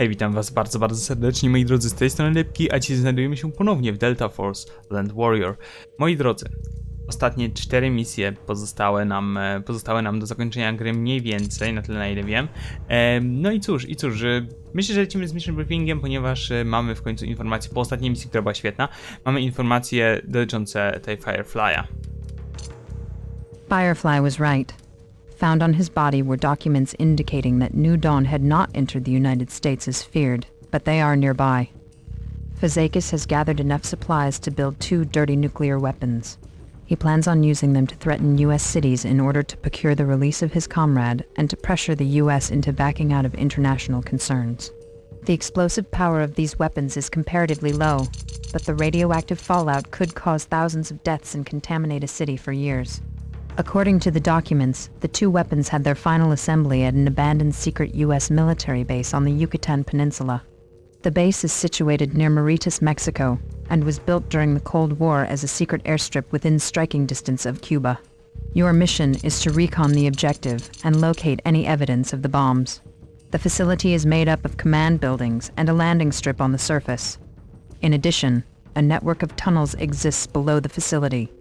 Hej, witam was bardzo, bardzo serdecznie, moi drodzy, z tej strony Lepki, a dzisiaj znajdujemy się ponownie w Delta Force Land Warrior. Moi drodzy, ostatnie cztery misje pozostałe nam, e, pozostałe nam do zakończenia gry mniej więcej, na tyle na ile wiem. E, No i cóż, i cóż, e, myślę, że lecimy z mission briefingiem, ponieważ mamy w końcu informacje po ostatniej misji, która była świetna, mamy informacje dotyczące tej Firefly'a. Firefly was right. Found on his body were documents indicating that New Dawn had not entered the United States as feared, but they are nearby. Fazakis has gathered enough supplies to build two dirty nuclear weapons. He plans on using them to threaten U.S. cities in order to procure the release of his comrade and to pressure the U.S. into backing out of international concerns. The explosive power of these weapons is comparatively low, but the radioactive fallout could cause thousands of deaths and contaminate a city for years. According to the documents, the two weapons had their final assembly at an abandoned secret U.S. military base on the Yucatan Peninsula. The base is situated near Maritas, Mexico, and was built during the Cold War as a secret airstrip within striking distance of Cuba. Your mission is to recon the objective and locate any evidence of the bombs. The facility is made up of command buildings and a landing strip on the surface. In addition, a network of tunnels exists below the facility.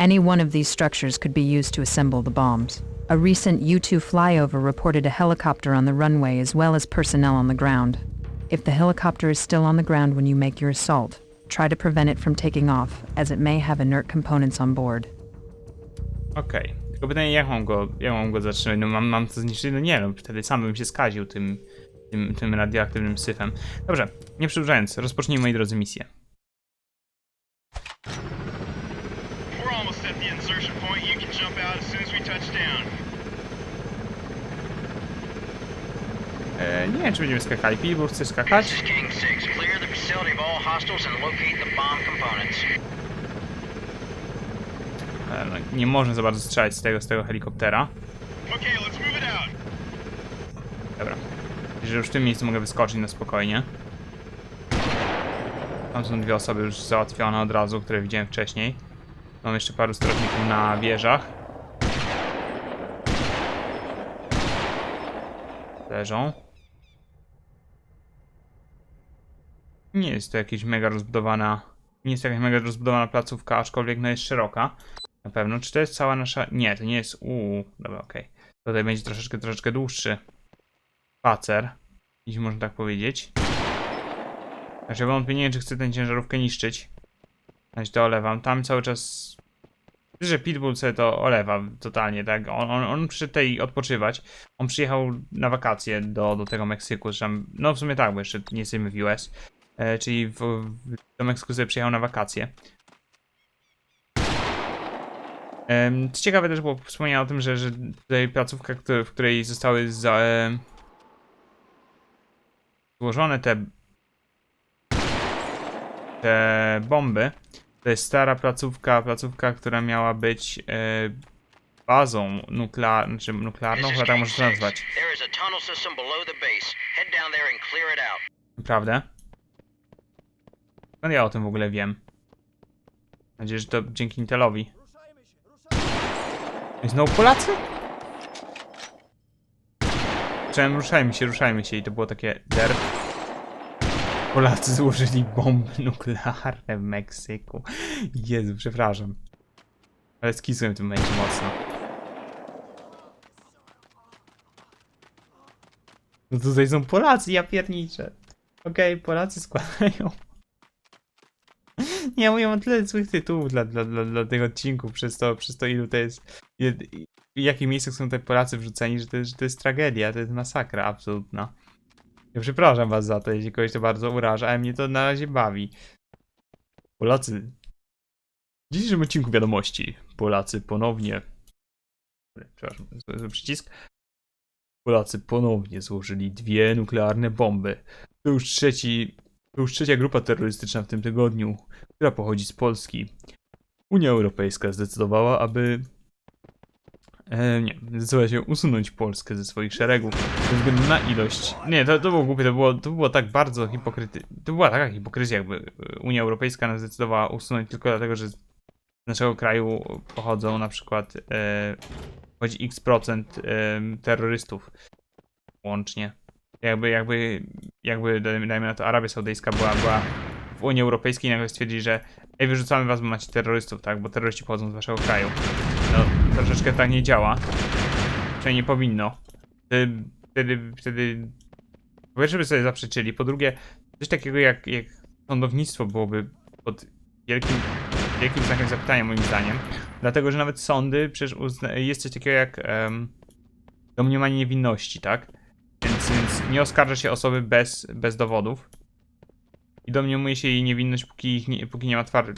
Any one of these structures could be used to assemble the bombs. A recent U 2 flyover reported a helicopter on the runway as well as personnel on the ground. If the helicopter is still on the ground when you make your assault, try to prevent it from taking off, as it may have inert components on board. Okej, tylko pytanie, jak mam go, jak mam go zatrzymać? No mam, mam to zniszczyć? No nie, no wtedy sam bym się skaził tym, tym, tym radioaktywnym syfem. Dobrze, nie przedłużając, rozpocznijmy moi drodzy misję. Out as soon as we touch down. E, nie wiem, czy będziemy skakali. Pilbur chce skakać? King 6. Clear the facility of all hostiles and locate the bomb components. E, no, nie można za bardzo strzelać z tego, z tego helikoptera. Okay, let's move it out. Dobra. Że już w tym miejscu mogę wyskoczyć na spokojnie. Tam są dwie osoby już załatwione od razu, które widziałem wcześniej. Mam jeszcze paru strażników na wieżach. Leżą. Nie jest to jakaś mega rozbudowana... Nie jest to jakaś mega rozbudowana placówka, aczkolwiek no jest szeroka. Na pewno. Czy to jest cała nasza... Nie, to nie jest... Uuu, dobra, okej. Tutaj będzie troszeczkę, troszeczkę dłuższy spacer, jeśli można tak powiedzieć. Znaczy, wątpię, czy chcę tę ciężarówkę niszczyć. Znaczy, to olewam. Tam cały czas... Że Pitbull sobie to olewa totalnie, tak? On, on, on przyszedł tutaj odpoczywać. On przyjechał na wakacje do, do tego Meksyku, zresztą, no w sumie tak, bo jeszcze nie jesteśmy w US. E, czyli w, w, do Meksyku sobie przyjechał na wakacje. Co ciekawe też było wspomniane o tym, że, że tutaj placówka, której- w której zostały za, em, złożone te te bomby, to jest stara placówka, placówka, która miała być e, bazą nuklearną, znaczy nuklearną, chyba tak można to 6. nazwać. There is a tunnel system below the base. Head down there and clear it out. Naprawdę? Skąd ja o tym w ogóle wiem? Mam nadzieję, że to dzięki Intelowi. I znowu Polacy? Chciałem, ruszajmy się, ruszajmy się i to było takie der. Polacy złożyli bomby nuklearne w Meksyku. Jezu, przepraszam. Ale skisłem w tym momencie mocno. No tutaj są Polacy, ja pierniczę. Okej, Polacy składają. Nie, mówię, mam tyle złych tytułów dla, dla, dla, dla tych odcinków, przez to, przez to ilu to jest... W jakich miejscach są te Polacy wrzuceni, że to, że to jest tragedia, to jest masakra absolutna. Ja przepraszam was za to, jeśli kogoś to bardzo uraża, ale mnie to na razie bawi. Polacy... W dzisiejszym odcinku wiadomości. Polacy ponownie... Przepraszam, zły, przycisk. Polacy ponownie złożyli dwie nuklearne bomby. To już trzeci... To już trzecia grupa terrorystyczna w tym tygodniu, która pochodzi z Polski. Unia Europejska zdecydowała, aby E, nie, zdecydowała się usunąć Polskę ze swoich szeregów ze względu na ilość. Nie, to, to było głupie, to było, to było tak bardzo hipokryty. To była taka hipokryzja, jakby e, Unia Europejska nas zdecydowała usunąć tylko dlatego, że z naszego kraju pochodzą na przykład e, x procent e, terrorystów łącznie. Jakby, jakby jakby dajmy dajmy na to Arabia Saudyjska była, była w Unii Europejskiej i nagle stwierdzili, że ej, wyrzucamy was, bo macie terrorystów, tak? Bo terroryści pochodzą z waszego kraju. No, troszeczkę tak nie działa. Przynajmniej nie powinno. Wtedy, wtedy, wtedy po pierwsze by sobie zaprzeczyli, po drugie coś takiego jak, jak sądownictwo byłoby pod wielkim, wielkim znakiem zapytania moim zdaniem. Dlatego, że nawet sądy, przecież uzna- jest coś takiego jak um, domniemanie niewinności, tak? Więc, więc nie oskarża się osoby bez, bez dowodów. I domniemuje się jej niewinność, póki, nie, póki nie ma twardych,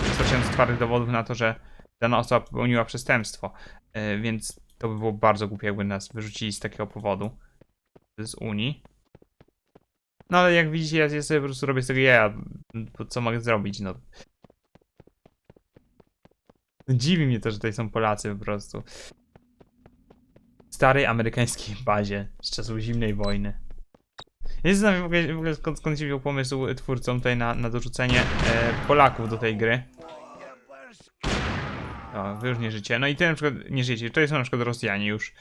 twardych dowodów na to, że dana osoba popełniła przestępstwo. E, więc to by było bardzo głupie, jakby nas wyrzucili z takiego powodu. Z Unii. No ale jak widzicie, ja, sobie po prostu robię z tego jaja. Co mogę zrobić, no. Dziwi mnie to, że tutaj są Polacy po prostu. W starej amerykańskiej bazie z czasów zimnej wojny. Nie znam w ogóle, w ogóle skąd, skąd się wziął pomysł twórcom tutaj na, na dorzucenie e, Polaków do tej gry. O, wy już nie życie. No i ty na przykład nie żyjecie. To są na przykład Rosjanie już.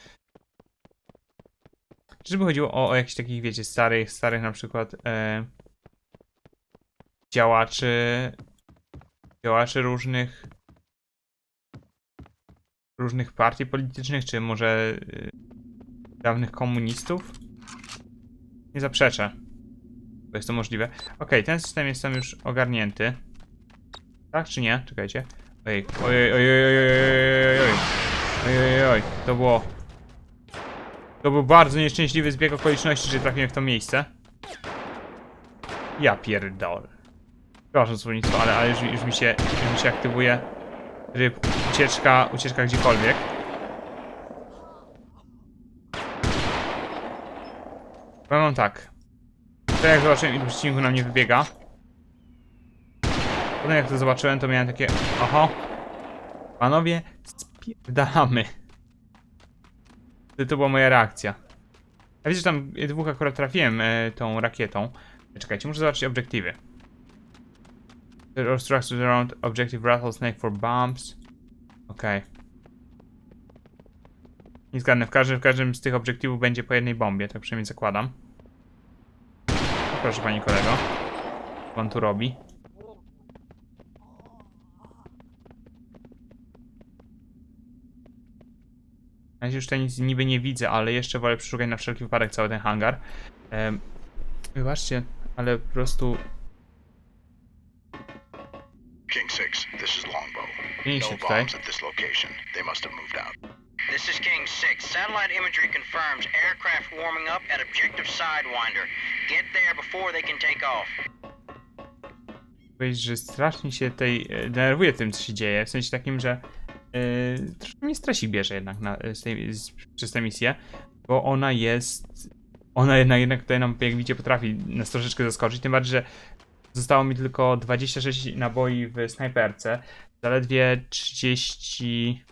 Czyżby chodziło o, o jakichś takich, wiecie, starych, starych na przykład e, działaczy, działaczy różnych różnych partii politycznych, czy może y, dawnych komunistów? Nie zaprzeczę, bo jest to możliwe. Okej, ten system jest tam już ogarnięty. Tak czy nie? Czekajcie. Ojej, ojej, ojej, ojej, ojej, ojej, ojej, ojej, to było... To był bardzo nieszczęśliwy zbieg okoliczności, że trafiłem w to miejsce. Ja pierdolę. Przepraszam słownictwo, ale, ale już, już, mi się, już mi się aktywuje ryb, ucieczka, ucieczka gdziekolwiek. Powiem tak. To jak zobaczyłem, ilu przeciwników na mnie wybiega. Potem jak to zobaczyłem, to miałem takie, oho. Panowie, spierdalamy. To, była moja reakcja. Ja widzę, że tam dwóch akurat trafiłem e, tą rakietą. Czekajcie, muszę zobaczyć obiektywy. There are structures around objective rattlesnake for bombs. Okej. Nie zgadnę, w każdym, w każdym z tych obiektywów będzie po jednej bombie, tak przynajmniej zakładam. Proszę pani kolego. Co pan tu robi? Na razie już tutaj nic niby nie widzę, ale jeszcze wolę przeszukać na wszelki wypadek cały ten hangar. Ehm, wybaczcie, ale po prostu King 6, this is Longbow. No tutaj. bombs at this location. They must have moved out. This is King 6. Satellite imagery confirms aircraft warming up at objective Sidewinder. Get there before they can take off. powiedzieć, że strasznie się tej e, denerwuję tym, co się dzieje. W sensie takim, że yy, troszkę mnie stresi bierze jednak na, z tej, z, przez tę misję, bo ona jest. Ona jednak, jednak tutaj nam, jak widzicie, potrafi nas troszeczkę zaskoczyć. Tym bardziej, że zostało mi tylko 26 naboi w snajperce, zaledwie 30.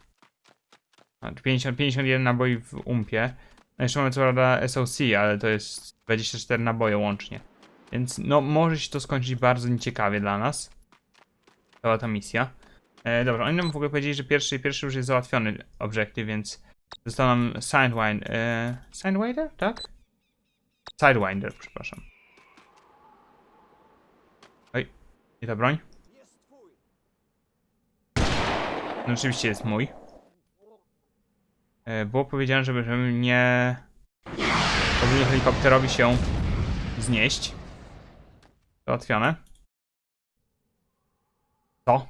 a, 50, 51 naboi w umpie. No jeszcze mamy co prawda SOC, ale to jest 24 naboje łącznie. Więc no, może się to skończyć bardzo nieciekawie dla nas. Cała ta misja. E, dobra, oni nam w ogóle powiedzieli, że pierwszy, pierwszy już jest załatwiony obiektyw, więc został nam Sidewinder. E, Sidewinder, tak? Sidewinder, przepraszam. Oj, nie ta broń? No oczywiście jest mój. E, było powiedziane, żeby, żeby nie pozwolił helikopterowi się znieść. Załatwione. To.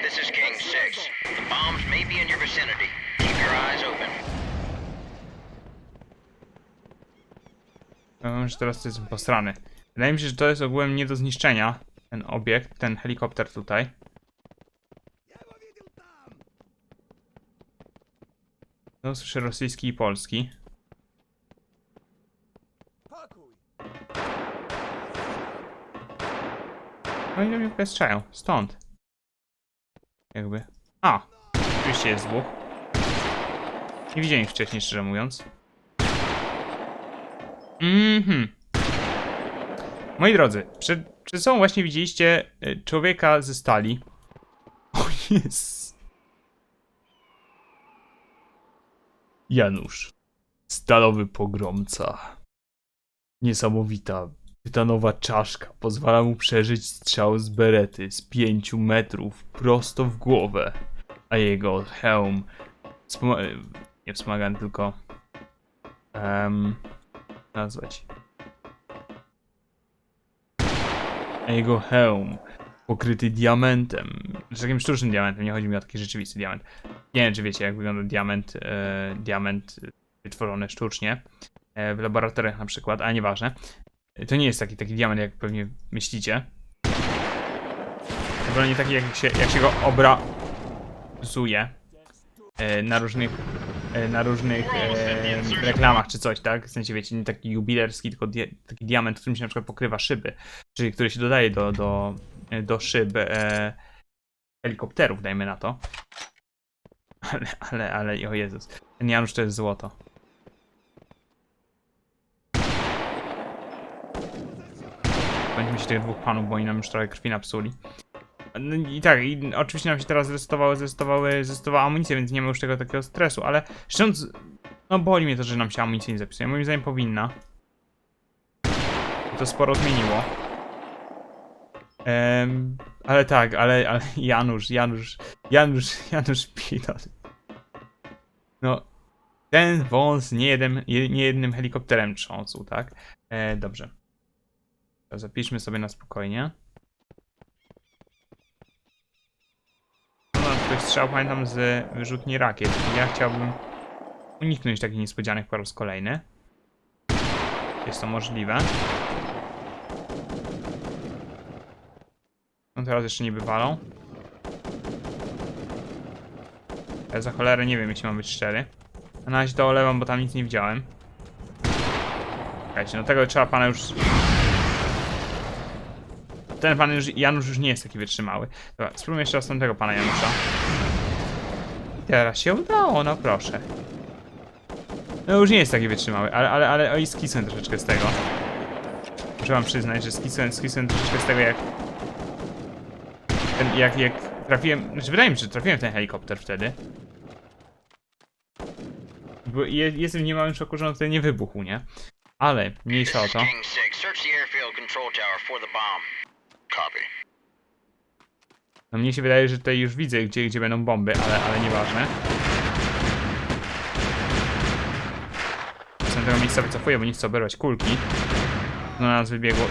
This is King 6. The bombs may be in your vicinity. Keep your eyes open. Powiem, że teraz to jest posrany. Wydaje mi się, że to jest ogółem nie do zniszczenia. Ten obiekt, ten helikopter tutaj. No, słyszę rosyjski i polski. No i do mnie w strzelają. Stąd. Jakby. A! Oczywiście jest dwóch. Nie widziałem ich wcześniej, szczerze mówiąc. Mhm. Moi drodzy, przed, przed sobą właśnie widzieliście y, człowieka ze stali. O jest. Janusz. Stalowy pogromca. Niesamowita, tytanowa czaszka pozwala mu przeżyć strzał z berety z 5 metrów prosto w głowę, a jego hełm nie wspomagany, tylko um, nazwać a jego hełm pokryty diamentem, z takim sztucznym diamentem, nie chodzi mi o taki rzeczywisty diament. Nie wiem, czy wiecie, jak wygląda diament, e, diament wytworzony sztucznie, e, w laboratoriach na przykład, a nieważne. To nie jest taki, taki diament, jak pewnie myślicie. To nie taki, jak się, jak się go obrazuje e, na różnych, e, na różnych e, reklamach czy coś, tak? W sensie, wiecie, nie taki jubilerski, tylko dia taki diament, którym się na przykład pokrywa szyby, czyli który się dodaje do, do, do szyb e, helikopterów, dajmy na to. Ale, ale, ale, o Jezus. Ten Janusz to jest złoto. Bądźmy się tych dwóch panów, bo oni nam już trochę krwi napsuli. No i tak, i oczywiście nam się teraz zrestowały, zrestowały, zrestowała amunicja, więc nie ma już tego takiego stresu, ale szczerze no boli mnie to, że nam się amunicja nie zapisuje. Moim zdaniem powinna. To sporo zmieniło. Em, ale tak, ale, ale Janusz, Janusz, Janusz, Janusz pilot. No, ten wąs nie, jeden, je- nie jednym helikopterem trząsł, tak? E, dobrze. To Zapiszmy sobie na spokojnie. Ktoś strzał, pamiętam, z wyrzutni rakiet. I Ja chciałbym uniknąć takich niespodzianek po raz kolejny. Jest to możliwe. No teraz jeszcze nie bywalą. Ja za cholerę nie wiem, jeśli mam być szczery. Na razie to olewam, bo tam nic nie widziałem. Słuchajcie, no tego trzeba pana już... Ten pan już, Janusz już nie jest taki wytrzymały. Dobra, spróbujmy jeszcze raz tamtego pana Janusza. I teraz się udało, no proszę. No już nie jest taki wytrzymały, ale, ale, ale oj, skisłem troszeczkę z tego. Muszę wam przyznać, że skisłem, skisłem troszeczkę z tego jak... Ten, jak, jak trafiłem, znaczy wydaje mi się, że trafiłem w ten helikopter wtedy. Bo je, jestem niemałym szoku, że on wtedy nie wybuchł, nie? Ale, mniejsza o to 6. Search the airfield control tower for the bomb. Copy. No mnie się wydaje, że tutaj już widzę, gdzie, gdzie będą bomby, ale, ale nieważne. Z tego miejsca wycofuję, bo nie chcę oberwać kulki. No na nas wybiegło.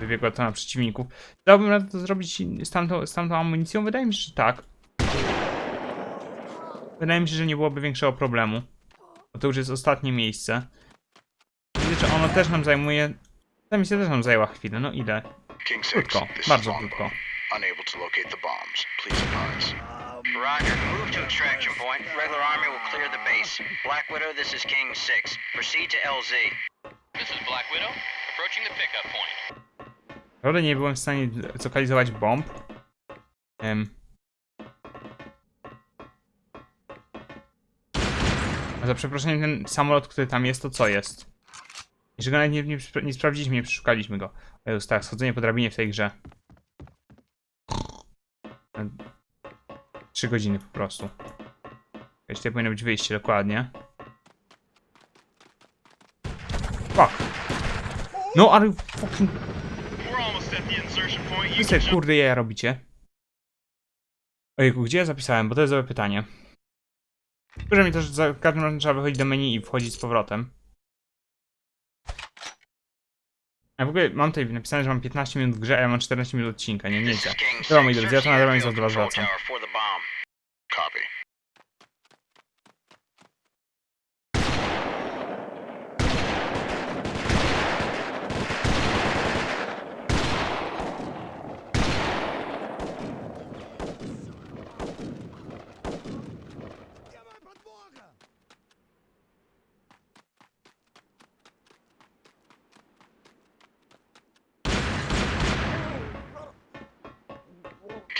Wybiegła to na przeciwników. Dałbym radę to zrobić z tamtą, z tamtą amunicją? Wydaje mi się, że tak. Wydaje mi się, że nie byłoby większego problemu. Bo to już jest ostatnie miejsce. Widzę, że ono też nam zajmuje... Ta misja też nam zajęła chwilę, no ile? King 6, Krótko, bardzo krótko. Unable to locate the bombs. Please advise. Roger. Move to extraction point. Regular army will clear the base. Black Widow, this is King 6. Proceed to LZ. This is Black Widow, approaching the pickup point. Naprawdę nie byłem w stanie zlokalizować bomb. Em. A za przeproszeniem ten samolot, który tam jest, to co jest? Jeszcze go nawet nie, nie, nie sprawdziliśmy, nie przeszukaliśmy go. Jezus, tak, schodzenie po drabinie w tej grze. Em, Trzy godziny po prostu. Jeszcze tutaj powinno być wyjście, dokładnie. Fuck. No, ale fucking can sobie kurde jaja robicie. Ojejku, gdzie ja zapisałem? Bo to jest dobre pytanie. Że mi też za każdym razem trzeba wychodzić do menu i wchodzić z powrotem. A w ogóle mam tutaj napisane, że mam 15 minut w grze, a ja mam 14 minut odcinka, nie 6. Dobra moi drodzy, ja to i do was control wracam.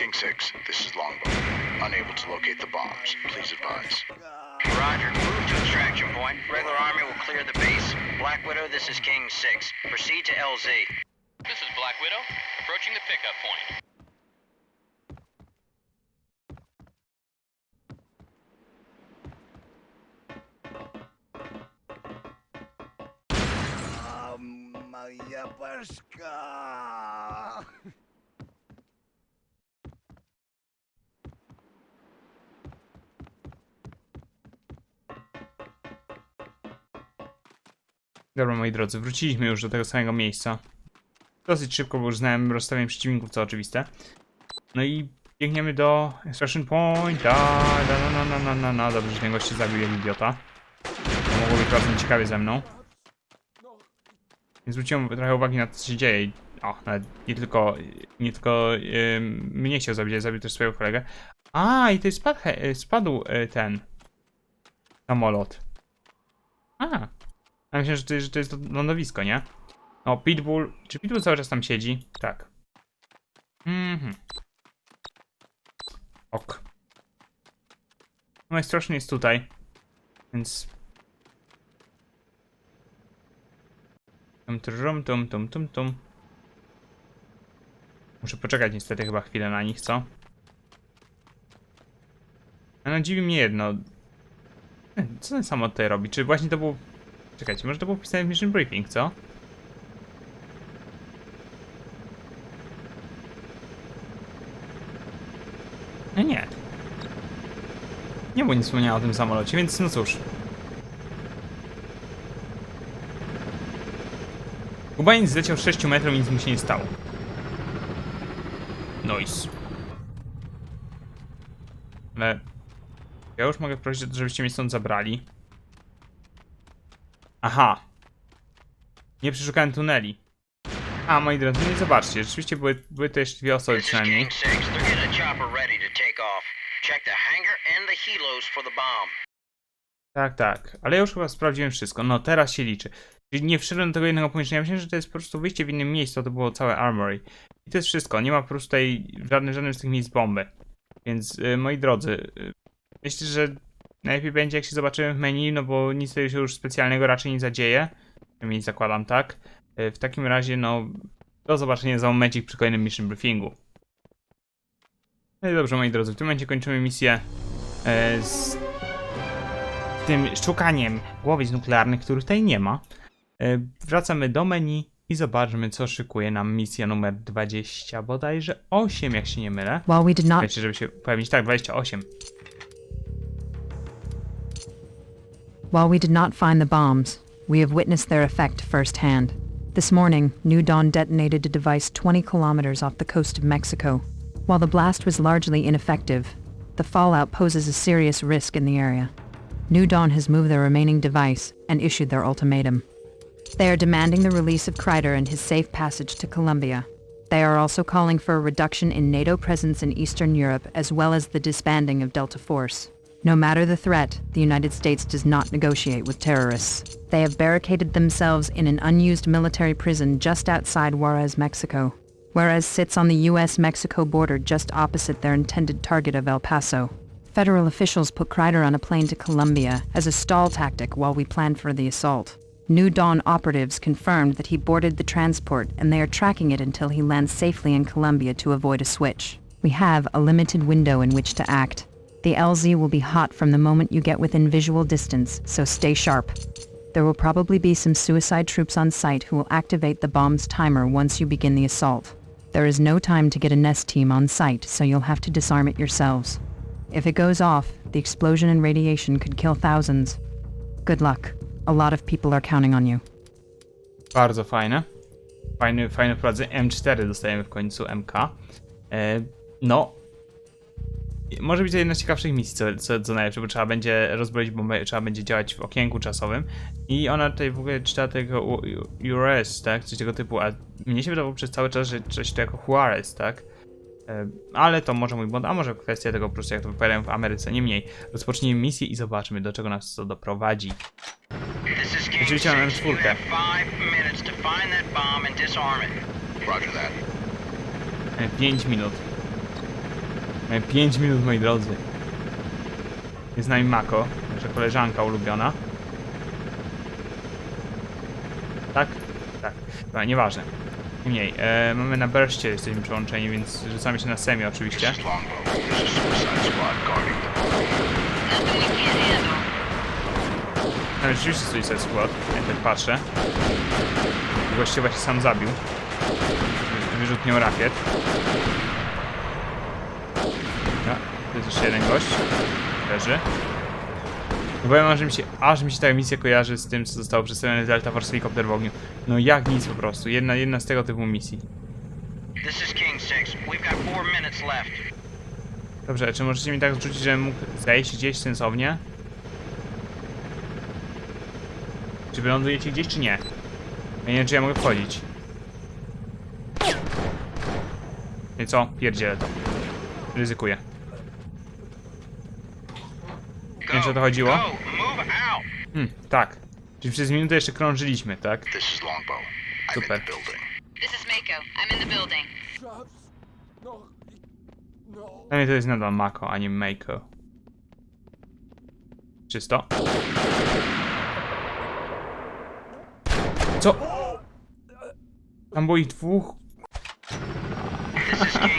King 6, this is Longbow. Unable to locate the bombs. Please advise. Roger. Move to extraction point. Regular Army will clear the base. Black Widow, this is King 6. Proceed to LZ. This is Black Widow. Approaching the pickup point. моя башка! Dobra, moi drodzy, wróciliśmy już do tego samego miejsca. Dosyć szybko, bo już znałem rozstawienie przeciwników, co oczywiste. No i biegniemy do Extraction Point. Da, na, na, na, na, na. Dobrze, że ten gość się zabił jak idiota. To mogło być bardzo ciekawie ze mną. Więc zwróciłem trochę uwagi na to, co się dzieje. O, nie tylko, nie tylko ym, mnie chciał zabić, ale zabił też swojego kolegę. A, i jest spadł, spadł y, ten samolot. A, ja myślę, że to, że to jest lądowisko, nie? O, Pitbull. Czy Pitbull cały czas tam siedzi? Tak. Mhm. Ok. No jest tutaj. Więc... Tum, trum, tum, tum, tum, tum. Muszę poczekać niestety chyba chwilę na nich, co? No dziwi mnie jedno. Co ten samolot tutaj robi? Czy właśnie to był Czekajcie, może to było wpisane w Mission Briefing, co? No nie. Nie było nic wspomniane o tym samolocie, więc no cóż. Kubaniec zleciał 6 metrów i nic mu się nie stało. Nice. Ale... Ja już mogę prosić, żebyście mnie stąd zabrali. Aha. Nie przeszukałem tuneli. A, moi drodzy, no i zobaczcie, rzeczywiście były, były to jeszcze dwie osoby przynajmniej. King 6. They're getting a chopper ready to take off. Check the hangar and the helos for the bomb. Tak, tak. Ale ja już chyba sprawdziłem wszystko. No, teraz się liczy. Czyli nie wszedłem do tego jednego pomieszczenia. Myślałem, że to jest po prostu wyjście w innym miejscu, to było całe armory. I to jest wszystko. Nie ma po prostu tutaj żadnych, żadnych z tych miejsc bomby. Więc, y, moi drodzy, y, myślę, że najlepiej będzie, jak się zobaczymy w menu, no bo nic tutaj się już specjalnego raczej nie zadzieje. Przynajmniej zakładam tak. Y, w takim razie, no, do zobaczenia za momencik przy kolejnym mission briefingu. No i dobrze, moi drodzy, w tym momencie kończymy misję e, z tym szukaniem głowic nuklearnych, których tutaj nie ma. E, Wracamy do menu i zobaczmy, co szykuje nam misja numer 20, bodajże 8, jak się nie mylę. While we did not Wiecie, żeby się pojawić, tak, 28. While we did not find the bombs, we have witnessed their effect firsthand. This morning, New Dawn detonated a device 20 kilometers off the coast of Mexico. While the blast was largely ineffective, the fallout poses a serious risk in the area. New Dawn has moved their remaining device and issued their ultimatum. They are demanding the release of Kreider and his safe passage to Colombia. They are also calling for a reduction in NATO presence in Eastern Europe as well as the disbanding of Delta Force. No matter the threat, the United States does not negotiate with terrorists. They have barricaded themselves in an unused military prison just outside Juarez, Mexico. Juarez sits on the U.S.-Mexico border just opposite their intended target of El Paso. Federal officials put Kreider on a plane to Colombia as a stall tactic while we planned for the assault. New Dawn operatives confirmed that he boarded the transport and they are tracking it until he lands safely in Colombia to avoid a switch. We have a limited window in which to act. The LZ will be hot from the moment you get within visual distance, so stay sharp. There will probably be some suicide troops on site who will activate the bomb's timer once you begin the assault. There is no time to get a nest team on site, so you'll have to disarm it yourselves. If it goes off, the explosion and radiation could kill thousands. Good luck. A lot of people are counting on you. Bardzo fajne. Fajny, fajne wprowadzenie. M4 dostajemy w końcu, MK. E, no. Może być to jedna z ciekawszych misji, co, co, co najlepsze, bo trzeba będzie rozbroić bombę, trzeba będzie działać w okienku czasowym. I ona tutaj w ogóle czyta tego URS, tak? Coś tego typu, a mnie się wydawało przez cały czas, że coś to jako Juarez, tak? E, Ale to może mój błąd, a może kwestia tego po prostu, jak to wypowiadają w Ameryce. Niemniej, rozpocznijmy misję i zobaczmy, do czego nas to doprowadzi. Oczywiście mam 6. You M4. have five minutes to find that bomb and disarm it. Roger that. Mamy 5 minut. Mamy 5 minut, moi drodzy. Jest z nami Mako, nasza koleżanka ulubiona. Tak? Tak. Dobra, nieważne. Niemniej, e, mamy na burście, jesteśmy przyłączeni, więc rzucamy się na semi oczywiście. Tam jest rzeczywiście Suicide Squad, jak tak patrzę. Właściwie się sam zabił. Wy- Wyrzutnią rakiet. Jeszcze jeden gość. Leży. No Powiem wam, że mi się, aż mi się ta misja kojarzy z tym, co zostało przedstawione z Delta Force Helicopter w ogniu. No jak nic po prostu. Jedna, jedna z tego typu misji. This is King 6. We've got four minutes left. Dobrze, czy możecie mi tak zrzucić, żebym mógł zejść gdzieś sensownie? Czy wylądujecie gdzieś, czy nie? Ja nie wiem, czy ja mogę wchodzić. I co? Pierdzielę to. Ryzykuję. Nie wiem, o to chodziło? Hmm, tak. Czyli przez minutę jeszcze krążyliśmy, tak? Super. Dla mnie to jest nadal Mako, a nie Mako. Czysto. Co? Tam było ich dwóch.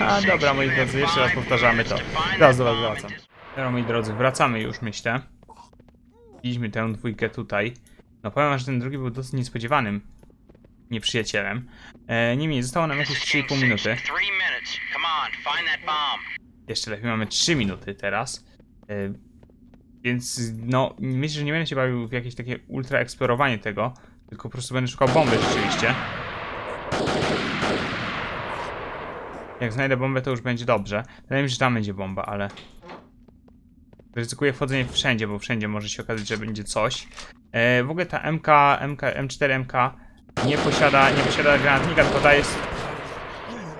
A dobra, moi drodzy, jeszcze raz powtarzamy to. Zaraz do was wracam. Dobra, moi drodzy, wracamy już, myślę. Widzieliśmy tę dwójkę tutaj. No powiem że ten drugi był dosyć niespodziewanym nieprzyjacielem. E, niemniej, zostało nam jakieś 3,5 minuty. Jeszcze lepiej mamy 3 minuty teraz. E, Więc no, myślę, że nie będę się bawił w jakieś takie ultra eksplorowanie tego, tylko po prostu będę szukał bomby rzeczywiście. Jak znajdę bombę, to już będzie dobrze. Wydaje mi się, że tam będzie bomba, ale... Ryzykuję wchodzenie wszędzie, bo wszędzie może się okazać, że będzie coś. E, w ogóle ta MK, MK, M4 MK nie posiada, nie posiada granatnika, tylko ta jest...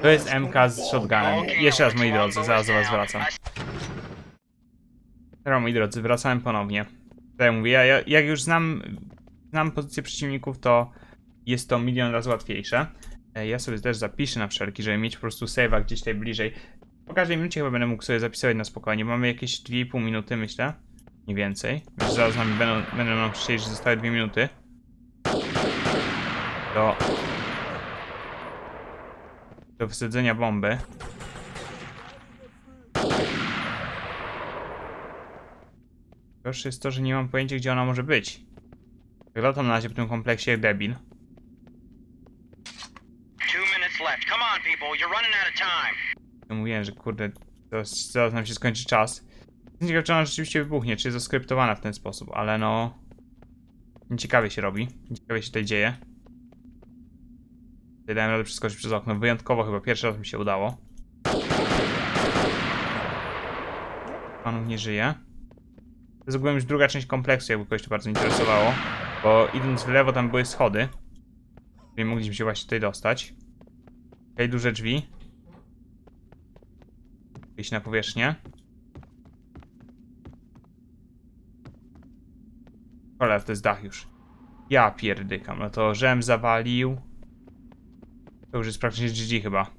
To jest MK z shotgunem. Jeszcze raz, moi drodzy, zaraz do was wracam. Dobra, moi drodzy, wracałem ponownie. Tak jak mówię, ja, jak już znam, znam pozycję przeciwników, to jest to milion razy łatwiejsze. E, Ja sobie też zapiszę na wszelki, żeby mieć po prostu save'a gdzieś tutaj bliżej. Po każdej minucie chyba będę mógł sobie zapisywać na spokojnie. Mamy jakieś 2,5 minuty, myślę. Nie więcej. Więc zaraz nam będą, będą nam krzyczeć, że zostały 2 minuty. Do... Do wsadzenia bomby. Gorsze jest to, że nie mam pojęcia, gdzie ona może być. Latam na razie po tym kompleksie jak debil. Two minutes left. Come on, people. You're running out of time. Ja mówiłem, że kurde, zaraz, zaraz nam się skończy czas. Jestem ciekaw, czy ona rzeczywiście wybuchnie, czy jest oskryptowana w ten sposób, ale no... Nieciekawie się robi. Nieciekawie się tutaj dzieje. Tutaj dałem radę przeskoczyć przez okno. Wyjątkowo chyba pierwszy raz mi się udało. Panów nie żyje. To jest już druga część kompleksu, jakby kogoś to bardzo interesowało. Bo idąc w lewo tam były schody. Czyli mogliśmy się właśnie tutaj dostać. Okej, duże drzwi. Iść na powierzchnię. Cholera, to jest dach już. Ja pierdykam, no to żem zawalił. To już jest praktycznie GG chyba.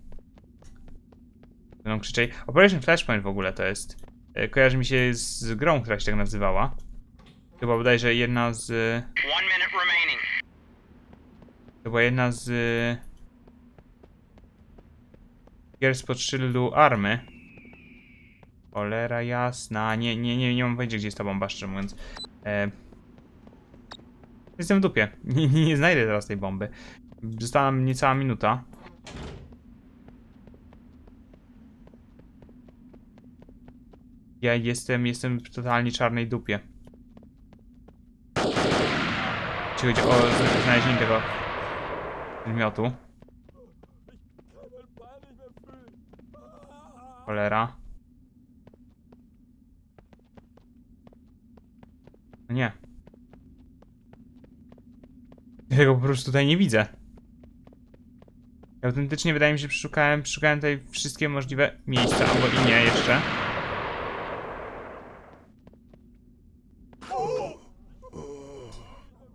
Będą krzyczeć. Operation Flashpoint w ogóle to jest. E, Kojarzy mi się z grą, która się tak nazywała. Chyba bodajże jedna z... Była jedna z... Gier spod szyldu army. Cholera jasna. Nie, nie, nie, nie mam pojęcia, gdzie jest ta bomba, szczerze mówiąc. E... Jestem w dupie. Nie, nie, nie znajdę teraz tej bomby. Została nam niecała minuta. Ja jestem, jestem w totalnie czarnej dupie. Jeśli chodzi o znalezienie tego przedmiotu. Cholera. Nie. Ja tego po prostu tutaj nie widzę. Autentycznie wydaje mi się, że przeszukałem, przeszukałem tutaj wszystkie możliwe miejsca, albo i nie jeszcze.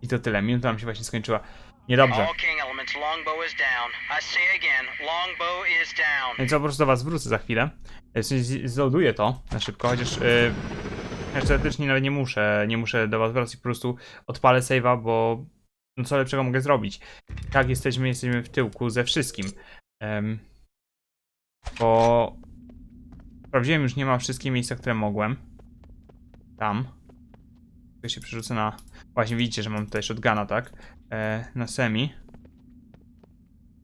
I to tyle. Minuta nam się właśnie skończyła. Niedobrze. Więc po prostu do was wrócę za chwilę. W sensie z- Zloaduję to na szybko, chociaż yy, teoretycznie nawet nie muszę, nie muszę do was wracać, po prostu odpalę save'a, bo no co lepszego mogę zrobić. Tak, jesteśmy, jesteśmy w tyłku ze wszystkim. Em, bo sprawdziłem już nie ma wszystkie miejsca, które mogłem. Tam. To się przerzucę na... Właśnie widzicie, że mam tutaj shotguna, tak? E, na semi.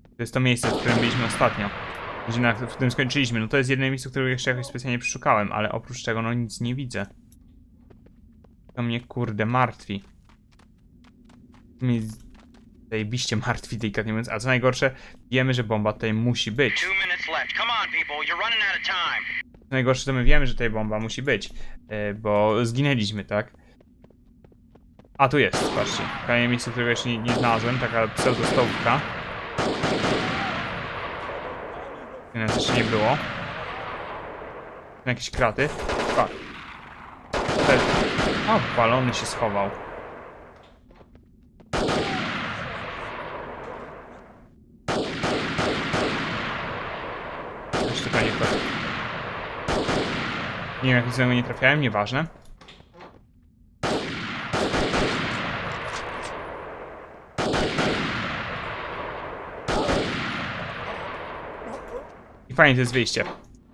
To jest to miejsce, w którym byliśmy ostatnio. Gdzie na, w którym skończyliśmy. No to jest jedyne miejsce, którego jeszcze jakoś specjalnie przeszukałem, ale oprócz tego no nic nie widzę. To mnie kurde martwi. Mnie zajebiście martwi delikatnie mówiąc, a co najgorsze, wiemy, że bomba tutaj musi być. Co najgorsze, to my wiemy, że tutaj bomba musi być, e, bo zginęliśmy, tak? A tu jest, patrzcie. Kolejne miejsce, którego jeszcze nie, nie znalazłem, taka pseudostołówka. Nas jeszcze nie było. Jakieś kraty. A. O, balony się schował. Nie wchodzi. Nie wiem, jak nic nie trafiałem, nieważne. I fajnie to jest wyjście.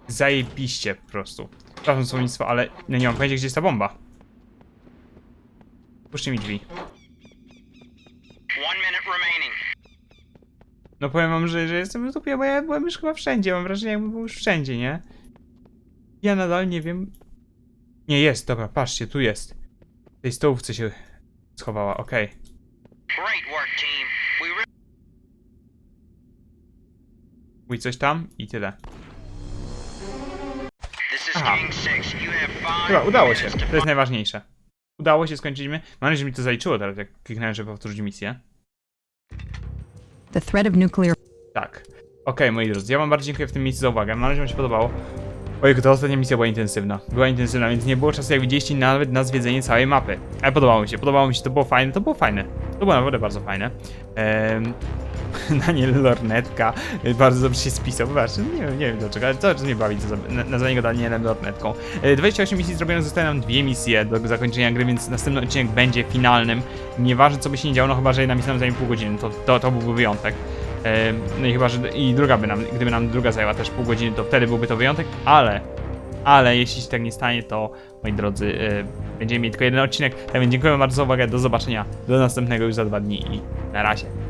Zajebiście po prostu. Przepraszam słownictwo, ale no nie mam pojęcia, gdzie jest ta bomba. Puszczcie mi drzwi. No powiem wam, że, że jestem w dupie, bo ja byłem już chyba wszędzie. Mam wrażenie, jakbym był już wszędzie, nie? Ja nadal nie wiem. Nie, jest, dobra, patrzcie, tu jest. W tej stołówce się schowała, okej. Really Mój coś tam i tyle. Aha. King 6. You have five Chyba udało się, to jest najważniejsze. Udało się, skończyliśmy. Mam nadzieję, że mi to zaliczyło teraz, jak kliknąłem, żeby powtórzyć misję. The threat of nuclear Tak. Okej, moi drodzy, ja wam bardzo dziękuję w tym miejscu za uwagę. Mam nadzieję, że wam się podobało. Ojej, ta ostatnia misja była intensywna. Była intensywna, więc nie było czasu, jak widzieliście, nawet na zwiedzenie całej mapy. Ale podobało mi się, podobało mi się, to było fajne, to było fajne. To było naprawdę bardzo fajne. Ehm, Daniel Lornetka e, bardzo dobrze się spisał, wybaczcie, nie wiem, nie wiem dlaczego, ale cały czas mnie bawi nazwanie go Danielem Lornetką. E, 28 misji zrobionych, zostały nam dwie misje do zakończenia gry, więc następny odcinek będzie finalnym. Nieważne co by się nie działo, no chyba, że jedna misja nam zajmie pół godziny, to, to, to byłby wyjątek. E, No i chyba, że i druga by nam, gdyby nam druga zajęła też pół godziny, to wtedy byłby to wyjątek, ale, ale jeśli się tak nie stanie, to moi drodzy, będziemy mieli tylko jeden odcinek. Tak więc dziękuję bardzo za uwagę, do zobaczenia, do następnego już za dwa dni i na razie.